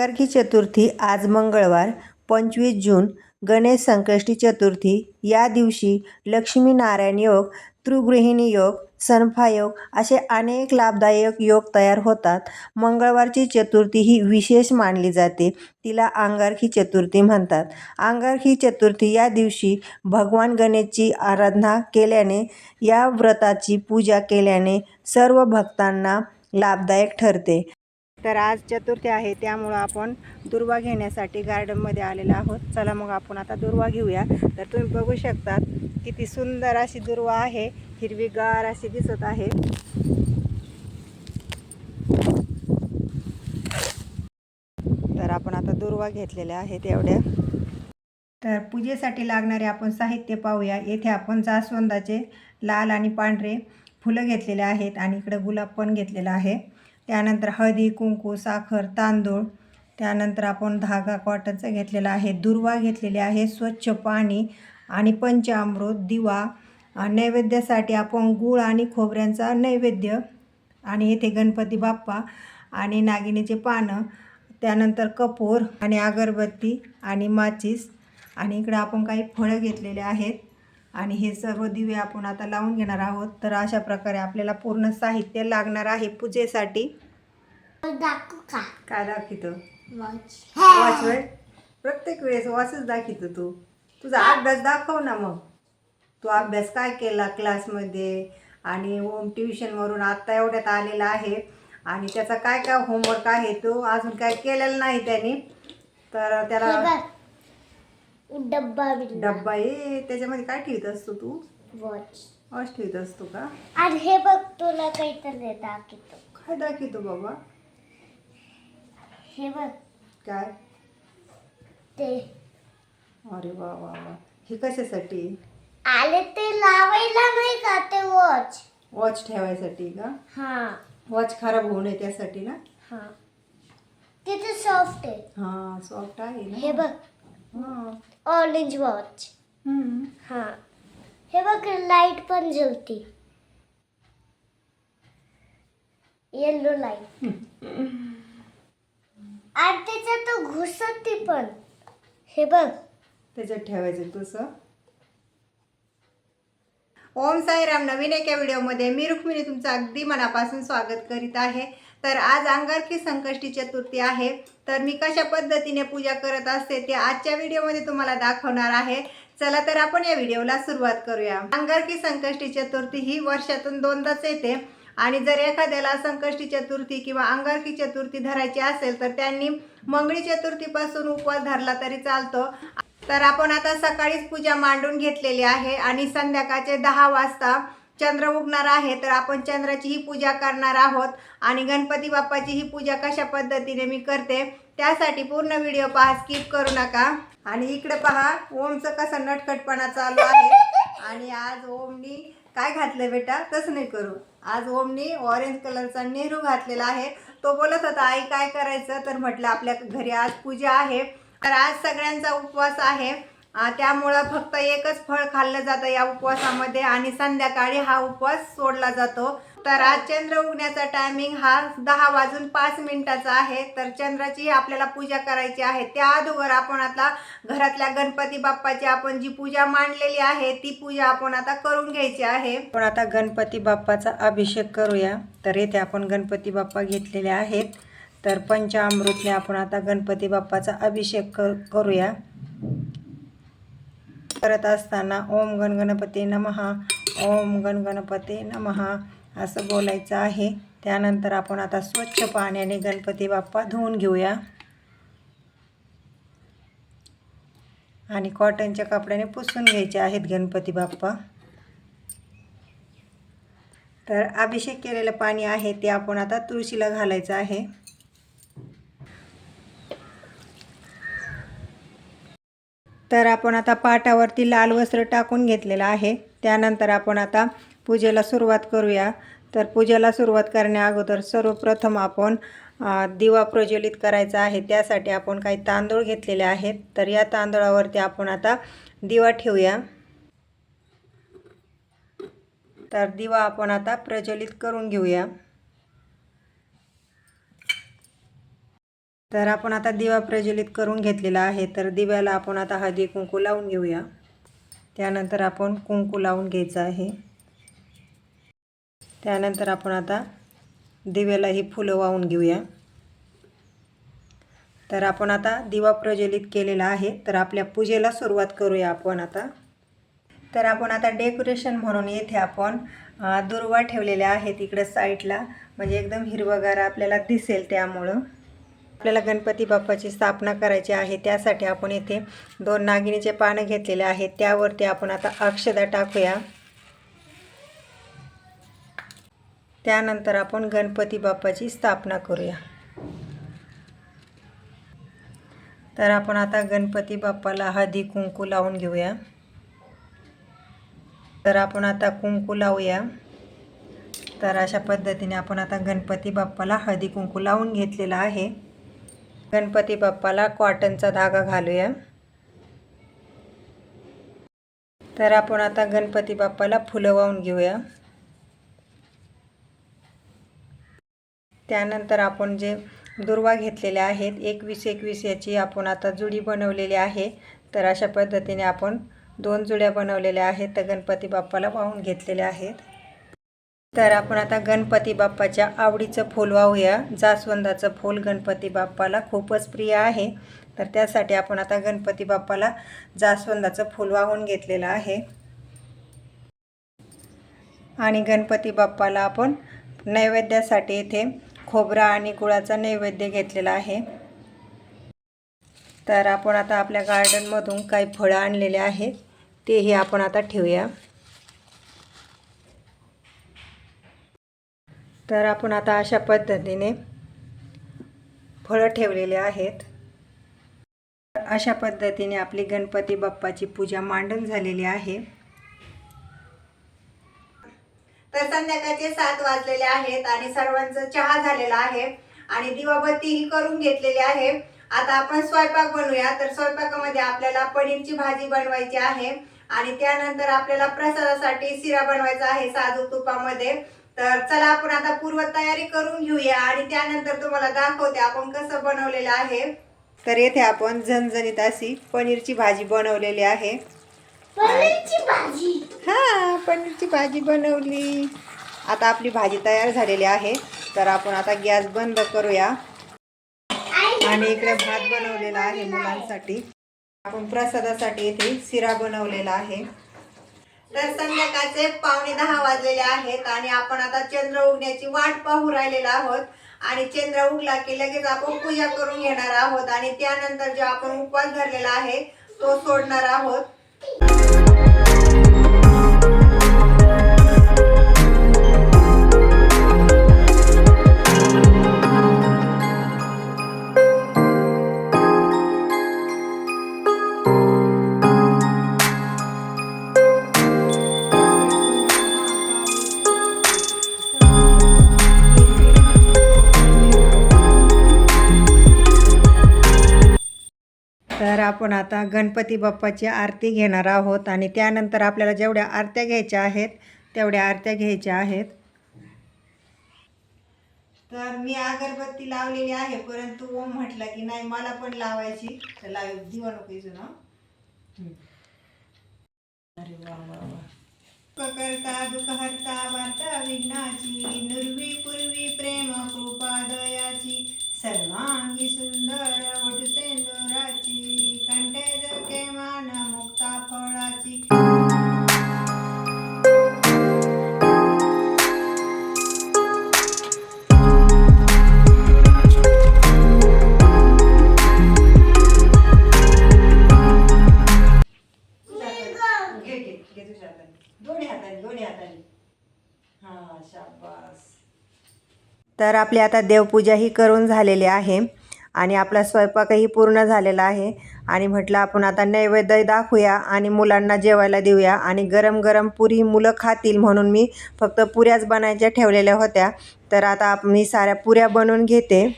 अंगारकी चतुर्थी आज मंगळवार पंचवीस जून गणेश संकष्टी चतुर्थी. या दिवशी लक्ष्मीनारायण योग त्रिगृहिणी योग सनफा योग असे अनेक लाभदायक योग तयार होतात. मंगळवारची चतुर्थी ही विशेष मानली जाते. तिला अंगारकी चतुर्थी म्हणतात. अंगारखी चतुर्थी या दिवशी भगवान गणेशची आराधना केल्याने या व्रताची पूजा केल्याने सर्व भक्तांना लाभदायक ठरते. तर आज चतुर्थी आहे त्यामुळं आपण दुर्वा घेण्यासाठी गार्डनमध्ये आलेलो आहोत. चला मग आपण आता दुर्वा घेऊया. तर तुम्ही बघू शकतात किती सुंदर अशी दुर्वा आहे हिरवीगार अशी दिसत आहे. तर आपण आता दुर्वा घेतलेल्या आहेत एवढ्या. तर पूजेसाठी लागणारे आपण साहित्य पाहूया. येथे आपण जास्वंदाचे लाल आणि पांढरे फुलं घेतलेले आहेत आणि इकडे गुलाब पण घेतलेला आहे. त्यानंतर हळदी कुंकू साखर तांदूळ त्यानंतर आपण धागा कॉटनचा घेतलेला आहे दुर्वा घेतलेले आहे स्वच्छ पाणी आणि पंचामृत दिवा. नैवेद्यासाठी आपण गूळ आणि खोबऱ्यांचा नैवेद्य आणि येथे गणपती बाप्पा आणि नागिनीचे पानं त्यानंतर कपूर आणि अगरबत्ती आणि माचीस आणि इकडं आपण काही फळं घेतलेले आहेत. आणि हे सर्व दिवे आपण आता लावून घेणार आहोत. तर अशा प्रकारे आपल्याला पूर्ण साहित्य लागणार आहे पूजेसाठी. काय दाखवतो? वॉच वॉच वेळ प्रत्येक वेळेस वॉचच दाखवतो तू. तुझा अभ्यास दाखव ना मग. तू अभ्यास काय केला क्लासमध्ये आणि होम ट्युशनवरून आत्ता एवढ्यात आलेला आहे. आणि त्याचा काय काय होमवर्क आहे तो अजून काय केलेला नाही त्याने. तर त्याला डब्बा बिल्ला. डब्बा ये त्याच्यामध्ये काय ठेवत असतो तू? वॉच वॉच ठेवत असतो का? आणि हे बघ तुला काहीतरी दाखवतो. काय दाखवतो बाबा? हे बघ. काय? ते. अरे वा वा वा. हे कशासाठी? आले ते लावायला नाही का ते वॉच वॉच ठेवायसाठी का? हा. वॉच खराब होऊ नये त्यासाठी ना? हा. तिथे सॉफ्ट आहे. हा सॉफ्ट आहे ना? हे बघ. Orange watch. हा. हे बघ लाइट पण जलती. येल्लो लाइट आणि त्याच्यात घुसती पण. हे बघ. त्याच्यात ठेवायचं तसं. ओम साईराम नवीन एका व्हिडिओमध्ये मी रुक्मिणी तुमचं अगदी मनापासून स्वागत करीत आहे. तर आज अंगारकी संकष्टी चतुर्थी आहे. तर मी कशा पद्धतीने पूजा करत असते ते आजच्या व्हिडिओमध्ये तुम्हाला दाखवणार आहे. चला तर आपण या व्हिडिओला सुरुवात करूया. अंगारकी संकष्टी चतुर्थी ही वर्षातून दोनदाच येते. आणि जर एखाद्याला संकष्टी चतुर्थी किंवा अंगारकी चतुर्थी धरायची असेल तर त्यांनी मंगळी चतुर्थीपासून उपवास धरला तरी चालतो. तर आपण आता सकाळीच पूजा मांडून घेतलेली आहे आणि संध्याकाळचे दहा वाजता चंद्र उगणार आहे तर आपण चंद्राची ही पूजा करणार आहोत. आणि गणपती बाप्पाची ही पूजा कशा पद्धतीने मी करते त्यासाठी पूर्ण व्हिडिओ पहा स्किप करू नका. आणि इकडे पहा ओमचं कसं नटखटपणा चालू आहे. आणि आज ओमनी काय घातलं बेटा? तसं नाही करू. आज ओमनी ऑरेंज कलरचा नेहरू घातलेला आहे. तो बोलत होता आई काय करायचं? तर म्हटलं आपल्या घरी आज पूजा आहे. तर आज सगळ्यांचा उपवास आहे. त्यामुळं फक्त एकच फळ खाल्लं जातं या उपवासामध्ये आणि संध्याकाळी हा उपवास सोडला जातो. तर आज चंद्र उगण्याचा टायमिंग हा दहा वाजून पाच मिनिटाचा आहे. तर चंद्राची आपल्याला पूजा करायची आहे. त्या अगोदर आपण आता घरातल्या गणपती बाप्पाची आपण जी पूजा मांडलेली आहे ती पूजा आपण आता करून घ्यायची आहे. आपण आता गणपती बाप्पाचा अभिषेक करूया. तर येथे आपण गणपती बाप्पा घेतलेले आहेत. तर पंचामृतने आपण आता गणपती बाप्पाचा अभिषेक कर करूया. करत असताना ओम गण गणपती नमहा ओम गण गणपती नमहा असं बोलायचं आहे. त्यानंतर आपण आता स्वच्छ पाण्याने गणपती बाप्पा धुवून घेऊया. आणि कॉटनच्या कपड्याने पुसून घ्यायचे आहेत गणपती बाप्पा. तर अभिषेक केलेलं पाणी आहे ते आपण आता तुळशीला घालायचं आहे. तर आपण आता पाटावरती लाल वस्त्र टाकून घेतलेलं आहे. त्यानंतर आपण आता पूजेला सुरुवात करूया. तर पूजेला सुरुवात करण्या अगोदर सर्वप्रथम आपण दिवा प्रज्वलित करायचा आहे. त्यासाठी आपण काही तांदूळ घेतलेले आहेत. तर या तांदूळावरती आपण आता दिवा ठेवूया. तर दिवा आपण आता प्रज्वलित करून घेऊया. तर आपण आता दिवा प्रज्वलित करून घेतलेला आहे. तर दिव्याला आपण आता हळदी कुंकू लावून घेऊया. त्यानंतर आपण कुंकू लावून घ्यायचं आहे. त्यानंतर आपण आता दिव्याला ही फुलं वाहून घेऊया. तर आपण आता दिवा प्रज्वलित केलेला आहे. तर आपल्या पूजेला सुरुवात करूया आपण आता. तर आपण आता डेकोरेशन म्हणून येथे आपण दुर्वा ठेवलेल्या आहेत इकडं साईडला. म्हणजे एकदम हिरवगार आपल्याला दिसेल त्यामुळं. आपल्याला गणपती बाप्पाची स्थापना करायची आहे त्यासाठी आपण इथे दोन नागिनीचे पानं घेतलेले आहेत. त्यावरती आपण आता अक्षदा टाकूया. त्यानंतर आपण गणपती बाप्पाची स्थापना करूया. तर आपण आता गणपती बाप्पाला हळदी कुंकू लावून घेऊया. तर आपण आता कुंकू लावूया. तर अशा पद्धतीने आपण आता गणपती बाप्पाला हळदी कुंकू लावून घेतलेला आहे. गणपती बाप्पाला कॉटनचा धागा घालूया. तर आपण आता गणपती बाप्पाला फुलं वाहून घेऊया. त्यानंतर आपण जे दुर्वा घेतलेल्या आहेत एकवीस एकवीस याची आपण आता जुडी बनवलेली आहे. तर अशा पद्धतीने आपण दोन जुड्या बनवलेल्या आहेत तर गणपती बाप्पाला वाहून घेतलेल्या आहेत. तर आपण आता गणपती बाप्पाच्या आवडीचं फूल वाहूया. जास्वंदाचं फूल गणपती बाप्पाला खूपच प्रिय आहे. तर त्यासाठी आपण आता गणपती बाप्पाला जास्वंदाचं फूल वाहून घेतलेलं आहे. आणि गणपती बाप्पाला आपण नैवेद्यासाठी इथे खोबरा आणि गुळाचा नैवेद्य घेतलेला आहे. तर आपण आता आपल्या गार्डनमधून काही फळं आणलेले आहेत. तेही आपण आता ठेवूया. तर आपण आता अशा पद्धतीने फळं ठेवलेले आहेत. अशा पद्धतीने आपली गणपती बाप्पाची पूजा मांडून झालेली आहे. तर संध्याकाळचे सात वाजलेले आहेत आणि सर्वांचं चहा झालेला आहे आणि दिवाबत्तीही करून घेतलेली आहे. आता आपण स्वयंपाक बनवूया. तर स्वयंपाकामध्ये आपल्याला पनीरची भाजी बनवायची आहे आणि त्यानंतर आपल्याला प्रसादासाठी शिरा बनवायचा आहे साजूक तुपामध्ये. तर चला आपण आता पूर्व तयारी करून घेऊया आणि त्यानंतर तुम्हाला दाखवते आपण कसं बनवलेलं आहे. तर येथे आपण झणझणीत अशी पनीरची भाजी बनवलेली आहे. पनीरची भाजी. हा पनीरची भाजी बनवली. आता आपली भाजी तयार झालेली आहे. तर आपण आता गॅस बंद करूया. आणि इकडे भात बनवलेला आहे मुलांसाठी. आपण प्रसादासाठी इथे शिरा बनवलेला आहे. तर संध्याकाळचे पावणे दहा वाजलेले आहेत आणि आपण आता चंद्र उगण्याची वाट पाहू राहिलेलो आहोत. आणि चंद्र उगला की लगेच आपण पूजा करून घेणार आहोत आणि त्यानंतर जो आपण उपवास धरलेला आहे तो सोडणार आहोत. आता गणपती बाप्पाची आरती घेणार आहोत आणि त्यानंतर आपल्याला जेवढ्या आरत्या घ्यायच्या आहेत तेवढ्या आरत्या घ्यायच्या आहेत. तर मी अगरबत्ती लावलेली आहे परंतु ओम म्हटलं की नाही मला पण लावायची. तर लाव दिवा नको इथून, अरे वा वा वा. करता दुःख हरता वार्ता विघ्नाची तर आपली आता देवपूजाही करून झालेली आहे. आणि आपला स्वयंपाकही पूर्ण झालेला आहे. आणि म्हटलं आपण आता नैवेद्य दाखवूया आणि मुलांना जेवायला देऊया. आणि गरम गरम पुरी मुलं खातील म्हणून मी फक्त पुऱ्याच बनायच्या ठेवलेल्या होत्या. तर आता आप- मी साऱ्या पुऱ्या बनवून घेते.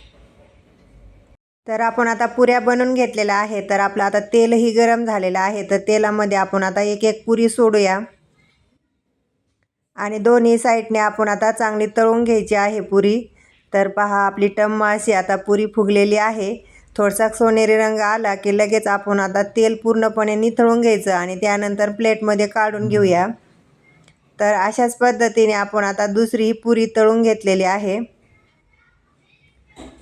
तर आपण आता पुऱ्या बनवून घेतलेल्या आहे तर आपलं आता तेलही गरम झालेलं आहे. तर तेलामध्ये आपण आता एक एक पुरी सोडूया. आणि दोन्ही साईडने आपण आता चांगली तळून घ्यायची आहे पुरी. तर पहा आपली टम अशी आता पुरी फुगलेली आहे. थोडासा सोनेरी रंग आला की लगेच आपण आता तेल पूर्णपणे निथळून घ्यायचं आणि त्यानंतर प्लेटमध्ये काढून घेऊया. तर अशाच पद्धतीने आपण आता दुसरी पुरी तळून घेतलेली आहे.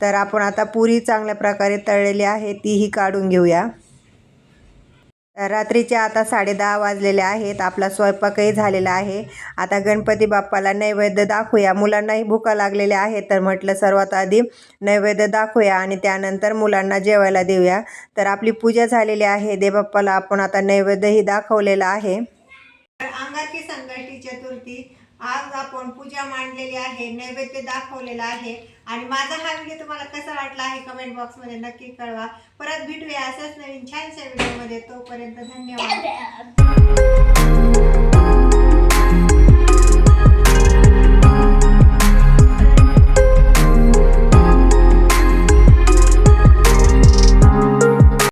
तर आपण आता पुरी चांगल्या प्रकारे तळलेली आहे तीही काढून घेऊया. रात्रीचे आता साडे दहा वाजलेले आहेत. आपला स्वयंपाकही झालेला आहे. आता गणपती बाप्पाला नैवेद्य दाखवूया. मुलांनाही भुका लागलेल्या आहेत तर म्हटलं सर्वात आधी नैवेद्य दाखवूया आणि त्यानंतर मुलांना जेवायला देऊया. तर आपली पूजा झालेली आहे. देवबाप्पाला आपण आता नैवेद्यही दाखवलेला आहे. अंगाची संकष्टी चतुर्थी आज आपण पूजा मांडलेली आहे नैवेद्य दाखवलेला आहे. आणि माझा हा व्हिडिओ तुम्हाला कसा वाटला आहे कमेंट बॉक्समध्ये नक्की कळवा. परत भेटूया असंच नवीन छानशा व्हिडिओमध्ये. तोपर्यंत धन्यवाद.